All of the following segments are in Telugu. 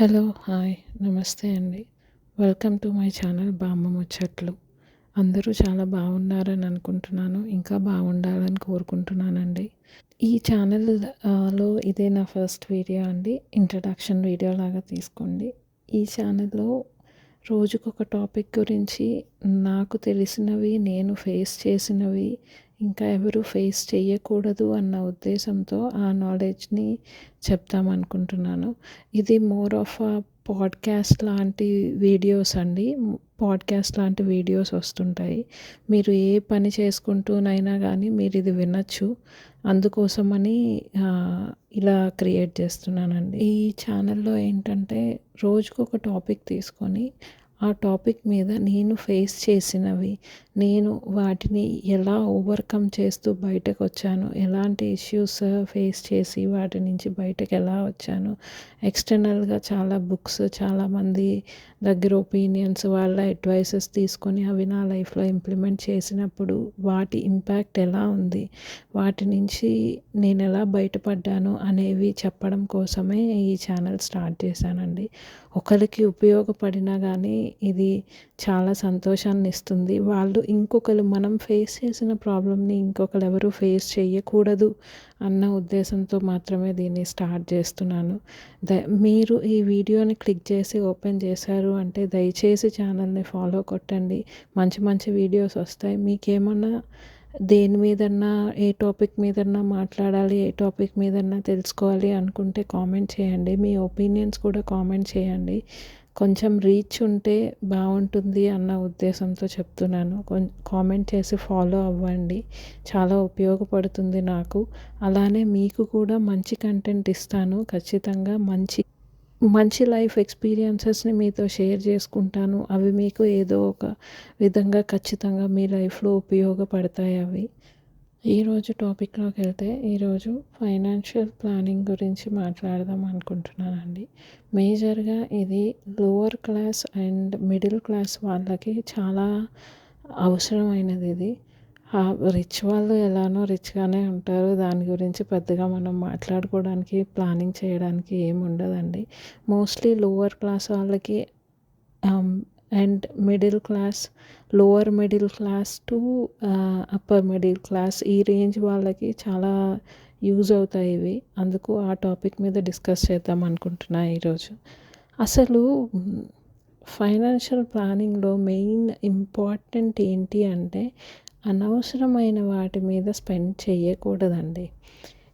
హలో హాయ్ నమస్తే అండి. వెల్కమ్ టు మై ఛానల్ బామ్మ ముచ్చట్లు. అందరూ చాలా బాగున్నారని అనుకుంటున్నాను ఇంకా బాగుండాలని కోరుకుంటున్నానండి. ఈ ఛానల్లో ఇదే నా ఫస్ట్ వీడియో అండి. ఇంట్రడక్షన్ వీడియో లాగా తీసుకోండి. ఈ ఛానల్లో రోజుకొక టాపిక్ గురించి నాకు తెలిసినవి నేను ఫేస్ చేసినవి ఇంకా ఎవరు ఫేస్ చేయకూడదు అన్న ఉద్దేశంతో ఆ నాలెడ్జ్ని చెప్తామనుకుంటున్నాను ఇది మోర్ ఆఫ్ అ పాడ్కాస్ట్ లాంటి వీడియోస్ అండి. పాడ్కాస్ట్ లాంటి వీడియోస్ వస్తుంటాయి. మీరు ఏ పని చేసుకుంటూనైనా కానీ మీరు ఇది వినొచ్చు. అందుకోసమని ఇలా క్రియేట్ చేస్తున్నానండి. ఈ ఛానల్లో ఏంటంటే రోజుకు ఒక టాపిక్ తీసుకొని ఆ టాపిక్ మీద నేను ఫేస్ చేసినవి నేను వాటిని ఎలా ఓవర్కమ్ చేస్తూ బయటకు వచ్చాను ఎలాంటి ఇష్యూస్ ఫేస్ చేసి వాటి నుంచి బయటకు ఎలా వచ్చాను. ఎక్స్టర్నల్గా చాలా బుక్స్ చాలామంది దగ్గర ఒపీనియన్స్ వాళ్ళ అడ్వైసెస్ తీసుకొని అవి నా లైఫ్లో ఇంప్లిమెంట్ చేసినప్పుడు వాటి ఇంపాక్ట్ ఎలా ఉంది వాటి నుంచి నేను ఎలా బయటపడ్డాను అనేవి చెప్పడం కోసమే ఈ ఛానల్ స్టార్ట్ చేశానండి. ఒకరికి ఉపయోగపడినా కానీ ఇది చాలా సంతోషాన్ని ఇస్తుంది వాళ్ళు ఇంకొకరు మనం ఫేస్ చేసిన ప్రాబ్లమ్ని ఇంకొకరు ఎవరు ఫేస్ చేయకూడదు అన్న ఉద్దేశంతో మాత్రమే దీన్ని స్టార్ట్ చేస్తున్నాను. ద మీరు ఈ వీడియోని క్లిక్ చేసి ఓపెన్ చేశారు అంటే దయచేసి ఛానల్ని ఫాలో కొట్టండి. మంచి మంచి వీడియోస్ వస్తాయి. మీకేమన్నా దేని మీదన్నా ఏ టాపిక్ మీదన్నా మాట్లాడాలి ఏ టాపిక్ మీదన్నా తెలుసుకోవాలి అనుకుంటే కామెంట్ చేయండి. మీ ఒపీనియన్స్ కూడా కామెంట్ చేయండి. కొంచెం రీచ్ ఉంటే బాగుంటుంది అన్న ఉద్దేశంతో చెప్తున్నాను. కామెంట్ చేసి ఫాలో అవ్వండి. చాలా ఉపయోగపడుతుంది నాకు. అలానే మీకు కూడా మంచి కంటెంట్ ఇస్తాను. ఖచ్చితంగా మంచి మంచి లైఫ్ ఎక్స్పీరియన్సెస్ని మీతో షేర్ చేసుకుంటాను. అవి మీకు ఏదో ఒక విధంగా ఖచ్చితంగా మీ లైఫ్లో ఉపయోగపడతాయి అవి. ఈరోజు టాపిక్లోకి వెళ్తే ఈరోజు ఫైనాన్షియల్ ప్లానింగ్ గురించి మాట్లాడదాం అనుకుంటున్నానండి. మేజర్గా ఇది lower class and middle class వాళ్ళకి చాలా అవసరమైనది ఇది. రిచ్ వాళ్ళు ఎలానో రిచ్గానే ఉంటారు. దాని గురించి పెద్దగా మనం మాట్లాడుకోవడానికి ప్లానింగ్ చేయడానికి ఏమి ఉండదండి మోస్ట్లీ లోవర్ క్లాస్ వాళ్ళకి um, and middle class lower middle class to upper middle class ఈ రేంజ్ వాళ్ళకి చాలా యూజ్ అవుతాయి ఇవి. అందుకు ఆ టాపిక్ మీద డిస్కస్ చేద్దాం అనుకుంటున్నా ఈరోజు. అసలు ఫైనాన్షియల్ ప్లానింగ్లో మెయిన్ ఇంపార్టెంట్ ఏంటి అంటే అనవసరమైన వాటి మీద స్పెండ్ చేయకూడదండి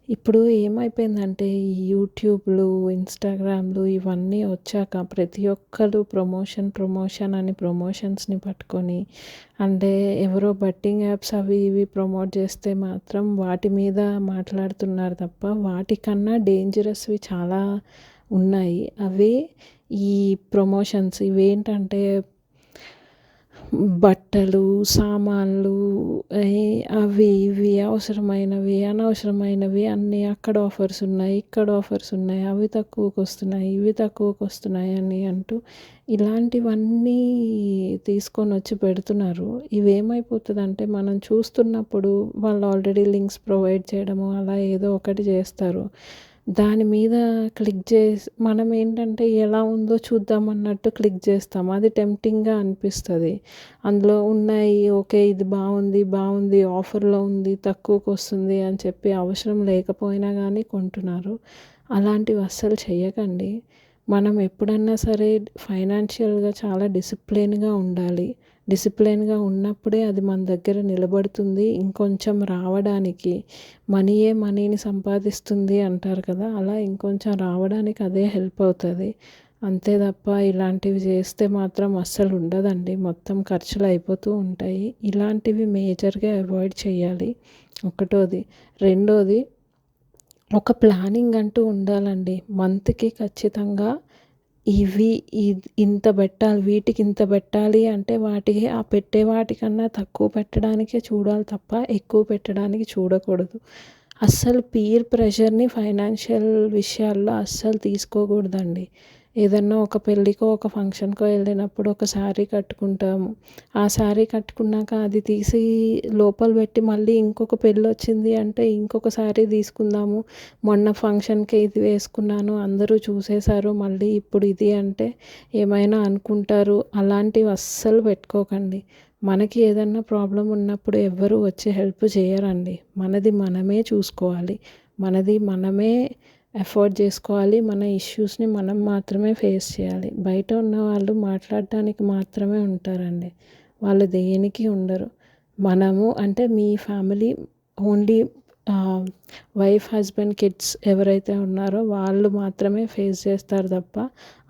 ఇప్పుడు ఏమైపోయిందంటే ఈ యూట్యూబ్లు ఇన్స్టాగ్రామ్లు ఇవన్నీ వచ్చాక ప్రతి ఒక్కరు ప్రమోషన్ ప్రమోషన్ అని ప్రమోషన్స్ని పట్టుకొని అంటే ఎవరో బట్టింగ్ యాప్స్ అవి ఇవి ప్రమోట్ చేస్తే మాత్రం వాటి మీద మాట్లాడుతున్నారు తప్ప వాటికన్నా డేంజరస్వి చాలా ఉన్నాయి. అవే ఈ ప్రమోషన్స్ ఇవేంటంటే బట్టలు సామాన్లు అవి ఇవి అవసరమైనవి అనవసరమైనవి అన్నీ అక్కడ ఆఫర్స్ ఉన్నాయి ఇక్కడ ఆఫర్స్ ఉన్నాయి అవి తక్కువకు వస్తున్నాయి ఇవి తక్కువకు వస్తున్నాయి అని అంటూ ఇలాంటివన్నీ తీసుకొని వచ్చి పెడుతున్నారు. ఇవి ఏమైపోతుందంటే మనం చూస్తున్నప్పుడు వాళ్ళు ఆల్రెడీ లింక్స్ ప్రొవైడ్ చేయడము అలా ఏదో ఒకటి చేస్తారు. దాని మీద క్లిక్ చేసి మనం ఏంటంటే ఎలా ఉందో చూద్దాం అన్నట్టు క్లిక్ చేస్తాం. అది టెంప్టింగ్గా అనిపిస్తుంది. అందులో ఉన్నాయి ఓకే ఇది బాగుంది బాగుంది ఆఫర్లో ఉంది తక్కువకు వస్తుంది అని చెప్పి అవసరం లేకపోయినా కానీ కొంటున్నారు. అలాంటివి అస్సలు చేయకండి మనం ఎప్పుడన్నా సరే ఫైనాన్షియల్గా చాలా డిసిప్లిన్గా ఉండాలి. డిసిప్లిన్గా ఉన్నప్పుడే అది మన దగ్గర నిలబడుతుంది. ఇంకొంచెం రావడానికి మనీయే మనీని సంపాదిస్తుంది అంటారు కదా అలా ఇంకొంచెం రావడానికి అదే హెల్ప్ అవుతుంది. అంతే తప్ప ఇలాంటివి చేస్తే మాత్రం అస్సలు ఉండదండి. మొత్తం ఖర్చులు అయిపోతూ ఉంటాయి. ఇలాంటివి మేజర్గా అవాయిడ్ చేయాలి. ఒకటోది. రెండోది ఒక ప్లానింగ్ అంటూ ఉండాలండి. మంత్కి ఖచ్చితంగా ఇవి ఇంత పెట్టాలి వీటికి ఇంత పెట్టాలి అంటే వాటికి ఆ పెట్టే వాటికన్నా తక్కువ పెట్టడానికే చూడాలి తప్ప ఎక్కువ పెట్టడానికి చూడకూడదు. అస్సలు పీర్ ప్రెషర్ని ఫైనాన్షియల్ విషయాల్లో అస్సలు తీసుకోకూడదండి. ఏదన్నా ఒక పెళ్ళికో ఒక ఫంక్షన్కో వెళ్ళినప్పుడు ఒక శారీ కట్టుకుంటాము. ఆ శారీ కట్టుకున్నాక అది తీసి లోపల పెట్టి మళ్ళీ ఇంకొక పెళ్ళి వచ్చింది అంటే ఇంకొక శారీ తీసుకుందాము. మొన్న ఫంక్షన్కి ఇది వేసుకున్నాను అందరూ చూసేశారు మళ్ళీ ఇప్పుడు ఇది అంటే ఏమైనా అనుకుంటారు? అలాంటివి అస్సలు పెట్టుకోకండి. మనకి ఏదన్నా ప్రాబ్లం ఉన్నప్పుడు ఎవ్వరూ వచ్చి హెల్ప్ చేయరండి. మనది మనమే చూసుకోవాలి. మనది మనమే ఎఫోర్డ్ చేసుకోవాలి. మన ఇష్యూస్ని మనం మాత్రమే ఫేస్ చేయాలి. బయట ఉన్న వాళ్ళు మాట్లాడడానికి మాత్రమే ఉంటారండి. వాళ్ళు దేనికి ఉండరు. మనము అంటే మీ family only wife husband kids ఎవరైతే ఉన్నారో వాళ్ళు మాత్రమే ఫేస్ చేస్తారు తప్ప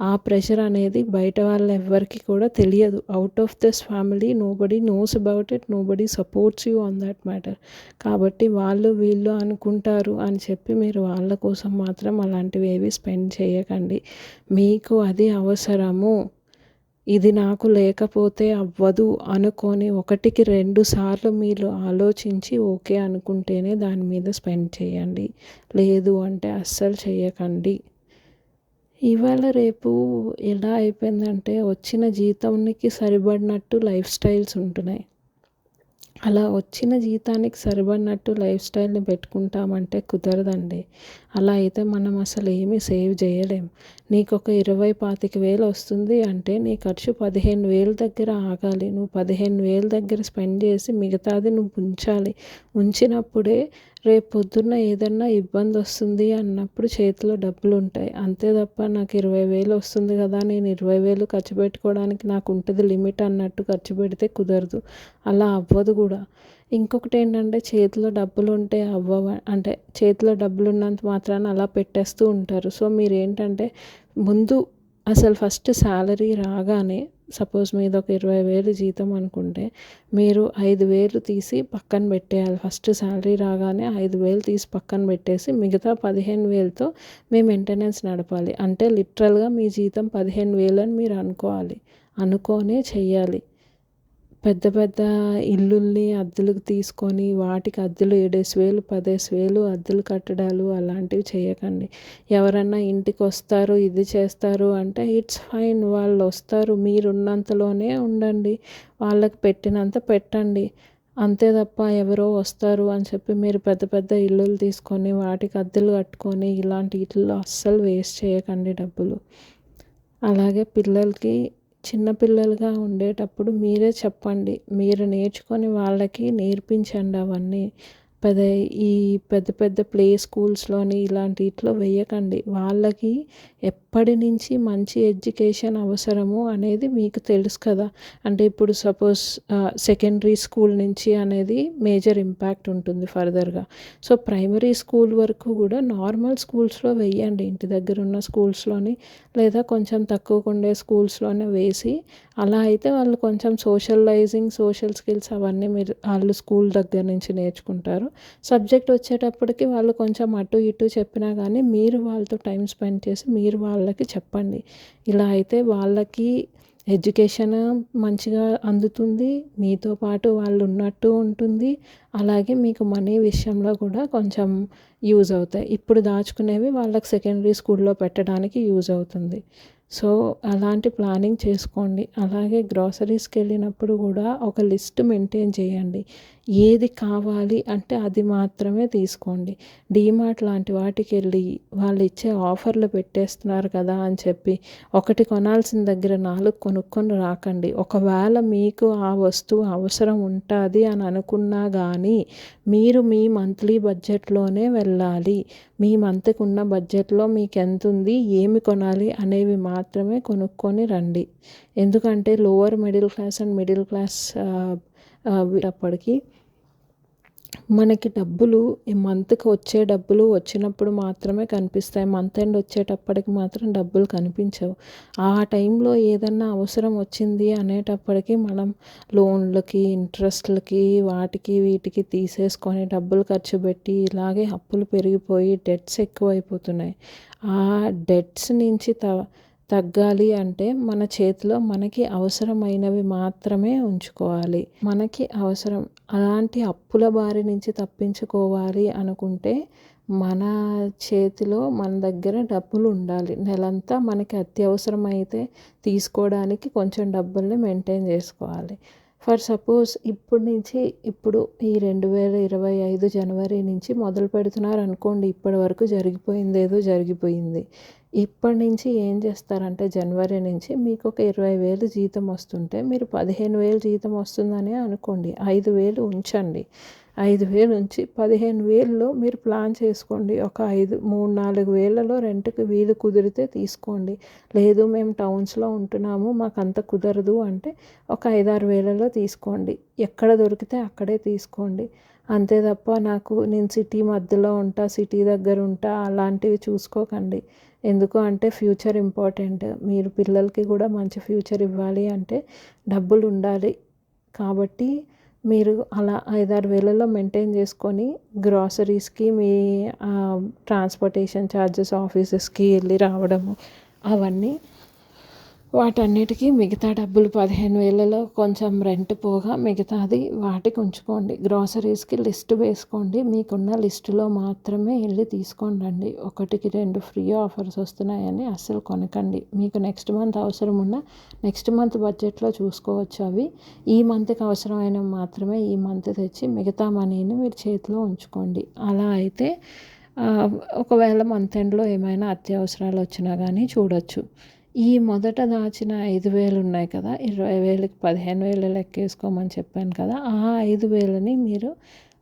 ఆ ప్రెషర్ అనేది బయట వాళ్ళ ఎవ్వరికి కూడా తెలియదు. Out of this family nobody knows about it nobody supports you on that matter కాబట్టి వాళ్ళు వీళ్ళు అనుకుంటారు అని చెప్పి మీరు వాళ్ళ కోసం మాత్రం అలాంటివి ఏవి స్పెండ్ చేయకండి. మీకు అది అవసరము. ఇది నాకు లేకపోతే అవ్వదు అనుకొని ఒకటికి రెండు సార్లు మీరు ఆలోచించి ఓకే అనుకుంటేనే దాని మీద స్పెండ్ చేయండి. లేదు అంటే అస్సలు చేయకండి. ఇవాళ రేపు ఎలా అయిపోయిందంటే వచ్చిన జీతానికి సరిపడినట్టు లైఫ్ స్టైల్స్ ఉంటున్నాయి. అలా వచ్చిన జీతానికి సరిపడినట్టు లైఫ్ స్టైల్ని పెట్టుకుంటామంటే కుదరదండి. అలా అయితే మనం అసలు ఏమీ సేవ్ చేయలేం. నీకు ఒక ఇరవై పాతిక వేలు వస్తుంది అంటే నీ ఖర్చు పదిహేను వేలు దగ్గర ఆగాలి. నువ్వు పదిహేను వేలు దగ్గర స్పెండ్ చేసి మిగతాది నువ్వు ఉంచాలి. ఉంచినప్పుడే రేపు పొద్దున్న ఏదన్నా ఇబ్బంది వస్తుంది అన్నప్పుడు చేతిలో డబ్బులు ఉంటాయి. అంతే తప్ప నాకు ఇరవై వేలు వస్తుంది కదా నేను ఇరవై వేలు ఖర్చు పెట్టుకోవడానికి నాకు ఉంటుంది లిమిట్ అన్నట్టు ఖర్చు పెడితే కుదరదు. అలా అవ్వదు కూడా. ఇంకొకటి ఏంటంటే చేతిలో డబ్బులు ఉంటే అవ్వవ. అంటే చేతిలో డబ్బులు ఉన్నంత మాత్రాన అలా పెట్టేస్తూ ఉంటారు. సో మీరు ఏంటంటే ముందు అసలు ఫస్ట్ శాలరీ రాగానే సపోజ్ మీద ఒక ఇరవై వేలు జీతం అనుకుంటే మీరు ఐదు వేలు తీసి పక్కన పెట్టేయాలి. ఫస్ట్ శాలరీ రాగానే ఐదు వేలు తీసి పక్కన పెట్టేసి మిగతా పదిహేను వేలతో మీ మెయింటెనెన్స్ నడపాలి. అంటే లిటరల్గా మీ జీతం పదిహేను వేలు అని మీరు అనుకోవాలి. అనుకోనే చెయ్యాలి. పెద్ద పెద్ద ఇల్లుల్ని అద్దెలకు తీసుకొని వాటికి అద్దెలు ఏడేసి వేలు పదేసి వేలు అద్దెలు కట్టడాలు అలాంటివి చేయకండి. ఎవరన్నా ఇంటికి వస్తారు ఇది చేస్తారు అంటే ఇట్స్ ఫైన్ వాళ్ళు వస్తారు మీరు ఉన్నంతలోనే ఉండండి. వాళ్ళకి పెట్టినంత పెట్టండి. అంతే తప్ప ఎవరో వస్తారు అని చెప్పి మీరు పెద్ద పెద్ద ఇల్లులు తీసుకొని వాటికి అద్దెలు కట్టుకొని ఇలాంటి ఇల్లు అస్సలు వేస్ట్ చేయకండి డబ్బులు. అలాగే పిల్లలకి చిన్నపిల్లలుగా ఉండేటప్పుడు మీరే చెప్పండి. మీరు నేర్చుకొని వాళ్ళకి నేర్పించండి అవన్నీ. పెద్ద ఈ పెద్ద పెద్ద ప్లే స్కూల్స్లోని ఇలాంటి ఇట్లో వేయకండి వాళ్ళకి ఎప్పటి నుంచి మంచి ఎడ్యుకేషన్ అవసరము అనేది మీకు తెలుసు కదా. అంటే ఇప్పుడు సపోజ్ సెకండరీ స్కూల్ నుంచి అనేది మేజర్ ఇంపాక్ట్ ఉంటుంది ఫర్దర్గా. సో ప్రైమరీ స్కూల్ వరకు కూడా నార్మల్ స్కూల్స్లో వేయండి ఇంటి దగ్గర ఉన్న స్కూల్స్లోని లేదా కొంచెం తక్కువ ఉండే స్కూల్స్లోనే వేసి అలా అయితే వాళ్ళు కొంచెం సోషలైజింగ్ సోషల్ స్కిల్స్ అవన్నీ మీరు వాళ్ళు స్కూల్ దగ్గర నుంచి నేర్చుకుంటారు. సబ్జెక్ట్ వచ్చేటప్పటికి వాళ్ళు కొంచెం అటు ఇటు చెప్పినా కానీ మీరు వాళ్ళతో టైం స్పెండ్ చేసి మీరు వాళ్ళకి చెప్పండి. ఇలా అయితే వాళ్ళకి ఎడ్యుకేషన్ మంచిగా అందుతుంది. మీతో పాటు వాళ్ళు ఉన్నట్టు ఉంటుంది. అలాగే మీకు మనీ విషయంలో కూడా కొంచెం యూజ్ అవుతాయి. ఇప్పుడు దాచుకునేవి వాళ్ళకి సెకండరీ స్కూల్లో పెట్టడానికి యూజ్ అవుతుంది. సో అలాంటి ప్లానింగ్ చేసుకోండి. అలాగే గ్రాసరీస్కి వెళ్ళినప్పుడు కూడా ఒక లిస్ట్ మెయింటైన్ చేయండి. ఏది కావాలి అంటే అది మాత్రమే తీసుకోండి. డీమార్ట్ లాంటి వాటికి వెళ్ళి వాళ్ళు ఇచ్చే ఆఫర్లు పెట్టేస్తున్నారు కదా అని చెప్పి ఒకటి కొనాల్సిన దగ్గర నాలుగు కొనుక్కొని రాకండి. ఒకవేళ మీకు ఆ వస్తువు అవసరం ఉంటుంది అని అనుకున్నా కానీ మీరు మీ మంత్లీ బడ్జెట్లోనే వెళ్ళాలి. మీ మంత్కి ఉన్న బడ్జెట్లో మీకు ఎంత ఉంది ఏమి కొనాలి అనేవి మాత్రమే కొనుక్కొని రండి. ఎందుకంటే lower middle class and middle class అప్పటికి మనకి డబ్బులు ఈ మంత్కి వచ్చే డబ్బులు వచ్చినప్పుడు మాత్రమే కనిపిస్తాయి. మంత్ ఎండ్ వచ్చేటప్పటికి మాత్రం డబ్బులు కనిపించవు. ఆ టైంలో ఏదన్నా అవసరం వచ్చింది అనేటప్పటికి మనం లోన్లకి ఇంట్రెస్ట్లకి వాటికి వీటికి తీసేసుకొని డబ్బులు ఖర్చు పెట్టి ఇలాగే అప్పులు పెరిగిపోయి డెట్స్ ఎక్కువైపోతున్నాయి. ఆ డెట్స్ నుంచి త తగ్గాలి అంటే మన చేతిలో మనకి అవసరమైనవి మాత్రమే ఉంచుకోవాలి. మనకి అవసరం అలాంటి అప్పుల బారి నుంచి తప్పించుకోవాలి అనుకుంటే మన చేతిలో మన దగ్గర డబ్బులు ఉండాలి. నెలంతా మనకి అత్యవసరమైతే తీసుకోవడానికి కొంచెం డబ్బుల్ని మెయింటైన్ చేసుకోవాలి. ఫర్ సపోజ్ ఇప్పుడు నుంచి ఇప్పుడు ఈ రెండు వేల ఇరవై ఐదు జనవరి నుంచి మొదలు పెడుతున్నారు అనుకోండి ఇప్పటి వరకు జరిగిపోయింది ఏదో జరిగిపోయింది. ఇప్పటి నుంచి ఏం చేస్తారంటే జనవరి నుంచి మీకు ఒక ఇరవై వేలు జీతం వస్తుంటే మీరు పదిహేను వేలు జీతం వస్తుందని అనుకోండి. ఐదు వేలు ఉంచండి. ఐదు వేలు ఉంచి పదిహేను వేలలో మీరు ప్లాన్ చేసుకోండి. ఒక ఐదు మూడు నాలుగు వేలలో రెంట్కి వీలు కుదిరితే తీసుకోండి. లేదు మేము టౌన్స్లో ఉంటున్నాము మాకు అంత కుదరదు అంటే ఒక ఐదారు వేలలో తీసుకోండి. ఎక్కడ దొరికితే అక్కడే తీసుకోండి. అంతే తప్ప నాకు నేను సిటీ మధ్యలో ఉంటా సిటీ దగ్గర ఉంటా అలాంటివి చూసుకోకండి. ఎందుకు అంటే ఫ్యూచర్ ఇంపార్టెంట్. మీరు పిల్లలకి కూడా మంచి ఫ్యూచర్ ఇవ్వాలి అంటే డబ్బులు ఉండాలి. కాబట్టి మీరు అలా ఐదారు వేలలో మెయింటైన్ చేసుకొని గ్రాసరీస్కి మీ ట్రాన్స్పోర్టేషన్ ఛార్జెస్ ఆఫీసెస్కి వెళ్ళి రావడము అవన్నీ వాటన్నిటికీ మిగతా డబ్బులు పదిహేను వేలలో కొంచెం రెంట్ పోగా మిగతాది వాటికి ఉంచుకోండి. గ్రాసరీస్కి లిస్ట్ వేసుకోండి. మీకున్న లిస్టులో మాత్రమే వెళ్ళి తీసుకోండి ఒకటికి రెండు ఫ్రీ ఆఫర్స్ వస్తున్నాయని అస్సలు కొనకండి. మీకు నెక్స్ట్ మంత్ అవసరం ఉన్న నెక్స్ట్ మంత్ బడ్జెట్లో చూసుకోవచ్చు అవి. ఈ మంత్కి అవసరమైన మాత్రమే ఈ మంత్ తెచ్చి మిగతా మనీని మీరు చేతిలో ఉంచుకోండి. అలా అయితే ఒకవేళ మంత్ ఎండ్లో ఏమైనా అత్యవసరాలు వచ్చినా కానీ చూడొచ్చు. ఈ మొదట దాచిన ఐదు వేలు ఉన్నాయి కదా ఇరవై వేలకి పదిహేను వేలు లెక్కేసుకోమని చెప్పాను కదా ఆ ఐదు వేలని మీరు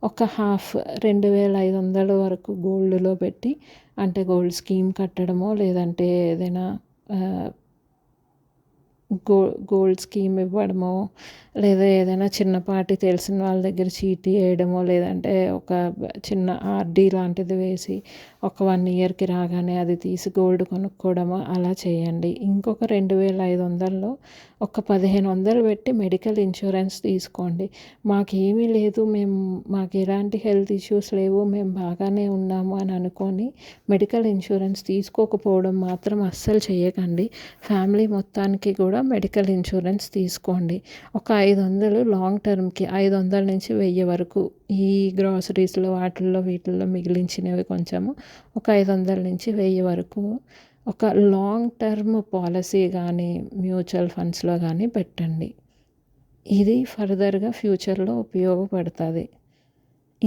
ఒక హాఫ్ రెండు వేల ఐదు వందల వరకు గోల్డ్లో పెట్టి అంటే గోల్డ్ స్కీమ్ కట్టడమో లేదంటే ఏదైనా గో గోల్డ్ స్కీమ్ ఇవ్వడమో లేదా ఏదైనా చిన్నపాటి తెలిసిన వాళ్ళ దగ్గర చీటీ వేయడమో లేదంటే ఒక చిన్న ఆర్డీ లాంటిది వేసి ఒక వన్ ఇయర్కి రాగానే అది తీసి గోల్డ్ కొనుక్కోవడమో అలా చేయండి. ఇంకొక రెండు వేల ఐదు వందల్లో ఒక పదిహేను వందలు పెట్టి మెడికల్ ఇన్సూరెన్స్ తీసుకోండి. మాకేమీ లేదు మేము మాకు ఎలాంటి హెల్త్ ఇష్యూస్ లేవు మేము బాగానే ఉన్నాము అని అనుకొని మెడికల్ ఇన్సూరెన్స్ తీసుకోకపోవడం మాత్రం అస్సలు చేయకండి. ఫ్యామిలీ మొత్తానికి కూడా మెడికల్ ఇన్సూరెన్స్ తీసుకోండి. ఒక ఐదు వందలు లాంగ్ టర్మ్కి ఐదు వందల నుంచి వెయ్యి వరకు ఈ గ్రాసరీస్లో వాటిల్లో వీటిల్లో మిగిలించినవి కొంచెము ఒక ఐదు వందల నుంచి వెయ్యి వరకు ఒక లాంగ్ టర్మ్ పాలసీ కానీ మ్యూచువల్ ఫండ్స్లో కానీ పెట్టండి. ఇది ఫర్దర్గా ఫ్యూచర్లో ఉపయోగపడుతుంది.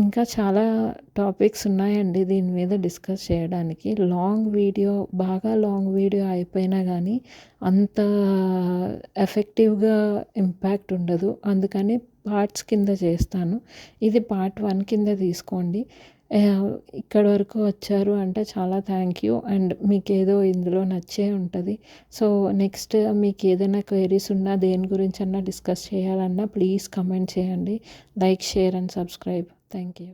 ఇంకా చాలా టాపిక్స్ ఉన్నాయండి దీని మీద డిస్కస్ చేయడానికి. లాంగ్ వీడియో బాగా లాంగ్ వీడియో అయిపోయినా కానీ అంత ఎఫెక్టివ్గా ఇంపాక్ట్ ఉండదు. అందుకని పార్ట్స్ కింద చేస్తాను. ఇది పార్ట్ వన్ కింద తీసుకోండి. ఇక్కడ వరకు వచ్చారు అంటే చాలా థ్యాంక్ యూ అండ్ మీకు ఏదో ఇందులో నచ్చే ఉంటుంది. సో నెక్స్ట్ మీకు ఏదైనా క్వైరీస్ ఉన్నా దేని గురించి అన్నా డిస్కస్ చేయాలన్నా ప్లీజ్ కమెంట్ చేయండి. Like share and subscribe thank you